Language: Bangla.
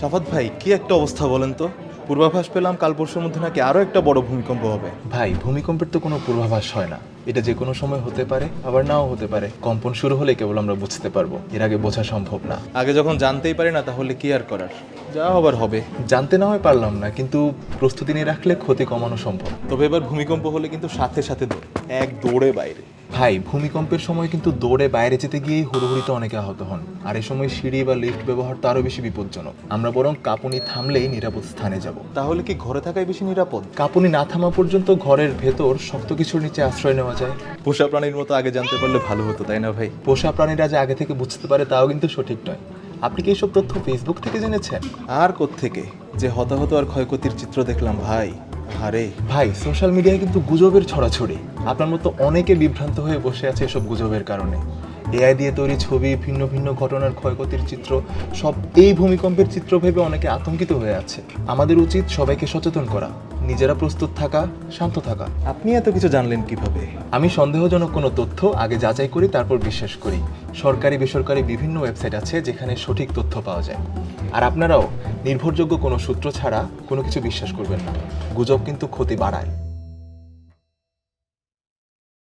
সাফাত ভাই কি একটা অবস্থা বলেন তো? পূর্বাভাস পেলাম কাল পরশুর মধ্যে নাকি আরও একটা বড় ভূমিকম্প হবে। ভাই ভূমিকম্পের তো কোনো পূর্বাভাস হয় না। এটা যে কোনো সময় হতে পারে আবার নাও হতে পারে। কম্পন শুরু হলে কেবল আমরা বুঝতে পারব। এর আগে বোঝা সম্ভব না। আগে যখন জানতেই পারি না তাহলে কি আর করার? যা হবার হবে। জানতে না হয় পারলাম না কিন্তু প্রস্তুতি নিয়ে রাখলে ক্ষতি কমানো সম্ভব। তবে এবার ভূমিকম্প হলে কিন্তু সাথে সাথে দৌড়। এক দৌড়ে বাইরে। ভাই ভূমিকম্পের সময় কিন্তু দৌড়ে বাইরে যেতে গিয়েই হুড়োহুড়িতে অনেকে আহত হন। আর এই সময় সিঁড়ি বা লিফট ব্যবহার তো আরও বেশি বিপজ্জনক। আমরা বরং কাঁপুনি থামলেই নিরাপদ স্থানে যাব। তাহলে কি ঘরে থাকাই বেশি নিরাপদ? কাঁপুনি না থামা পর্যন্ত ঘরের ভেতর শক্ত কিছুর নিচে আশ্রয় নেওয়া যায়। পোষা প্রাণীর মতো আগে জানতে পারলে ভালো হতো তাই না ভাই? পোষা প্রাণীরা যে আগে থেকে বুঝতে পারে তাও কিন্তু সঠিক নয়। আপনি কি এসব তথ্য ফেসবুক থেকে জেনেছেন? আর থেকে যে হতাহত আর ক্ষয়ক্ষতির চিত্র দেখলাম ভাই। আরে ভাই সোশ্যাল মিডিয়ায় কিন্তু গুজবের ছড়াছড়ি। আপনার মতো অনেকে বিভ্রান্ত হয়ে বসে আছে এসব গুজবের কারণে। এআই দিয়ে তৈরি ছবি, ভিন্ন ভিন্ন ঘটনার ক্ষয়ক্ষতির চিত্র, সব এই ভূমিকম্পের চিত্র ভেবে অনেকে আতঙ্কিত হয়ে আছে। আমাদের উচিত সবাইকে সচেতন করা, নিজেরা প্রস্তুত থাকা, শান্ত থাকা। আপনি এত কিছু জানলেন কীভাবে? আমি সন্দেহজনক কোনো তথ্য আগে যাচাই করি, তারপর বিশ্বাস করি। সরকারি, বেসরকারি বিভিন্ন ওয়েবসাইট আছে যেখানে সঠিক তথ্য পাওয়া যায়। আর আপনারাও নির্ভরযোগ্য কোনো সূত্র ছাড়া কোনো কিছু বিশ্বাস করবেন না। গুজব কিন্তু ক্ষতি বাড়ায়।